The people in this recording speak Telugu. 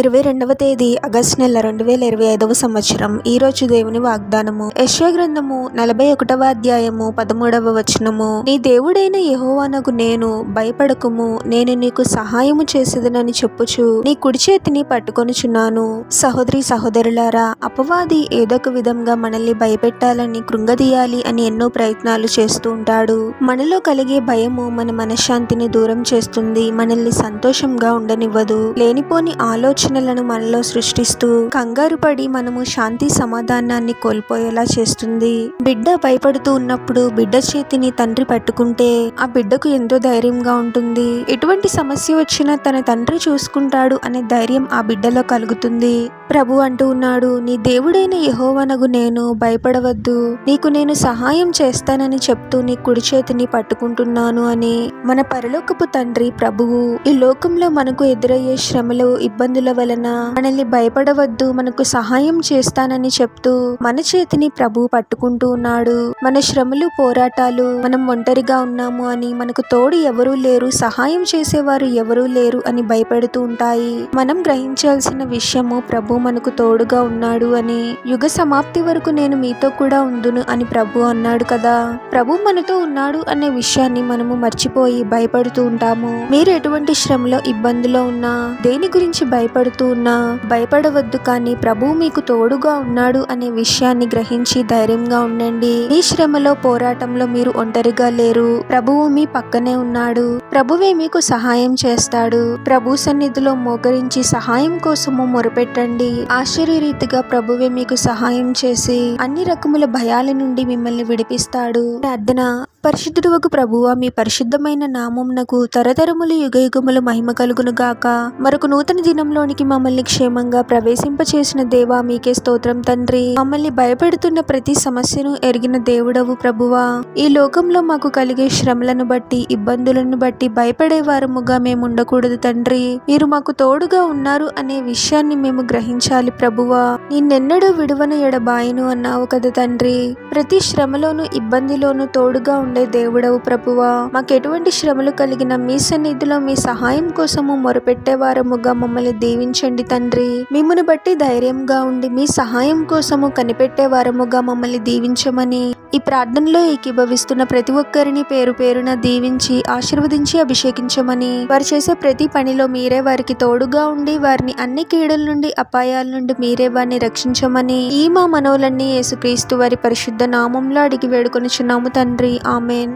ఇరవై రెండవ తేదీ ఆగస్టు నెల రెండు వేల ఇరవై ఐదవ సంవత్సరం. ఈ రోజు దేవుని వాగ్దానము. యశ్వ గ్రంథము నలభై ఒకటవ అధ్యాయము పదమూడవ వచనము. నీ దేవుడైన యహోవానకు నేను భయపడకుము. నేను నీకు సహాయము చేసేదనని చెప్పుచు నీ కుడి చేతిని పట్టుకొనుచున్నాను. సహోదరి సహోదరులారా అపవాది ఏదొక విధంగా మనల్ని భయపెట్టాలని కృంగదీయాలి అని ఎన్నో ప్రయత్నాలు చేస్తూ ఉంటాడు. మనలో కలిగే భయము మన మనశ్శాంతిని దూరం చేస్తుంది. మనల్ని సంతోషంగా ఉండనివ్వదు. లేనిపోని ఆలోచన ఆలోచనలను మనలో సృష్టిస్తూ కంగారు పడి మనము శాంతి సమాధానాన్ని కోల్పోయేలా చేస్తుంది. బిడ్డ భయపడుతూ ఉన్నప్పుడు బిడ్డ చేతిని తండ్రి పట్టుకుంటే ఆ బిడ్డకు ఎంతో ధైర్యంగా ఉంటుంది. ఎటువంటి సమస్య వచ్చినా తన తండ్రి చూసుకుంటాడు అనే ధైర్యం ఆ బిడ్డలో కలుగుతుంది. ప్రభు అంటూ ఉన్నాడు నీ దేవుడైన యహోవనగు నేను భయపడవద్దు. నీకు నేను సహాయం చేస్తానని చెప్తూ నీ కుడి చేతిని పట్టుకుంటున్నాను అని. మన పరలోకపు తండ్రి ప్రభువు. ఈ లోకంలో మనకు ఎదురయ్యే శ్రమలు ఇబ్బందుల వలన మనల్ని భయపడవద్దు మనకు సహాయం చేస్తానని చెప్తూ మన చేతిని ప్రభు పట్టుకుంటూ ఉన్నాడు. మన శ్రమలు పోరాటాలు మనం ఒంటరిగా ఉన్నాము అని మనకు తోడు ఎవరూ లేరు సహాయం చేసేవారు ఎవరూ లేరు అని భయపెడుతూ ఉంటాయి. మనం గ్రహించాల్సిన విషయము ప్రభు మనకు తోడుగా ఉన్నాడు అని యుగ సమాప్తి వరకు నేను మీతో కూడా ఉందును అని ప్రభు అన్నాడు కదా. ప్రభు మనతో ఉన్నాడు అనే విషయాన్ని మనము మర్చిపోయి భయపడుతూ ఉంటాము. మీరు ఎటువంటి శ్రమలో ఇబ్బందిలో ఉన్నా దేని గురించి భయపడు భయపడుతూ ఉన్నా భయపడవద్దు కానీ ప్రభు మీకు తోడుగా ఉన్నాడు అనే విషయాన్ని గ్రహించి ధైర్యంగా ఉండండి. ఈ శ్రమలో పోరాటంలో మీరు ఒంటరిగా లేరు. ప్రభువు మీ పక్కనే ఉన్నాడు. ప్రభువే మీకు సహాయం చేస్తాడు. ప్రభు సన్నిధిలో మోకరించి సహాయం కోసము మొరపెట్టండి. ఆశ్చర్యరీతిగా ప్రభువే మీకు సహాయం చేసి అన్ని రకముల భయాల నుండి మిమ్మల్ని విడిపిస్తాడు. ప్రార్థన. పరిశుద్ధుడు ఒక ప్రభువ మీ పరిశుద్ధమైన నామంనకు తరతరములు యుగయుగములు మహిమ కలుగును గాక మరొక నూతన లోకానికి మమ్మల్ని క్షేమంగా ప్రవేశింపచేసిన దేవా మీకే స్తోత్రం తండ్రి. మమ్మల్ని భయపెడుతున్న ప్రతి సమస్యను ఎరిగిన దేవుడవు ప్రభువా. ఈ లోకంలో మాకు కలిగే శ్రమలను బట్టి ఇబ్బందులను బట్టి భయపడే వారముగా మేము ఉండకూడదు తండ్రి. మీరు మాకు తోడుగా ఉన్నారు అనే విషయాన్ని మేము గ్రహించాలి ప్రభువా. నిన్నెన్నడూ విడువన ఎడబాయను అన్నావు కదా తండ్రి. ప్రతి శ్రమలోను ఇబ్బందిలోను తోడుగా ఉండే దేవుడవు ప్రభువా. మాకు ఎటువంటి శ్రమలు కలిగిన మీ సన్నిధిలో మీ సహాయం కోసము మొరపెట్టేవారముగా మమ్మల్ని మమ్మల్ని దీవించండి తండ్రి. మిమ్మను బట్టి ధైర్యంగా ఉండి మీ సహాయం కోసము కనిపెట్టే వారముగా మమ్మల్ని దీవించమని ఈ ప్రార్థనలో ఏకీభవిస్తున్న ప్రతి ఒక్కరిని పేరు పేరున దీవించి ఆశీర్వదించి అభిషేకించమని వారు చేసే ప్రతి పనిలో మీరే వారికి తోడుగా ఉండి వారిని అన్ని కీడుల నుండి అపాయాల నుండి మీరే వారిని రక్షించమని ఈ మా మనవులన్నీ యేసుక్రీస్తు వారి పరిశుద్ధ నామంలో అడిగి వేడుకొనిచున్నాము తండ్రి. ఆమెన్.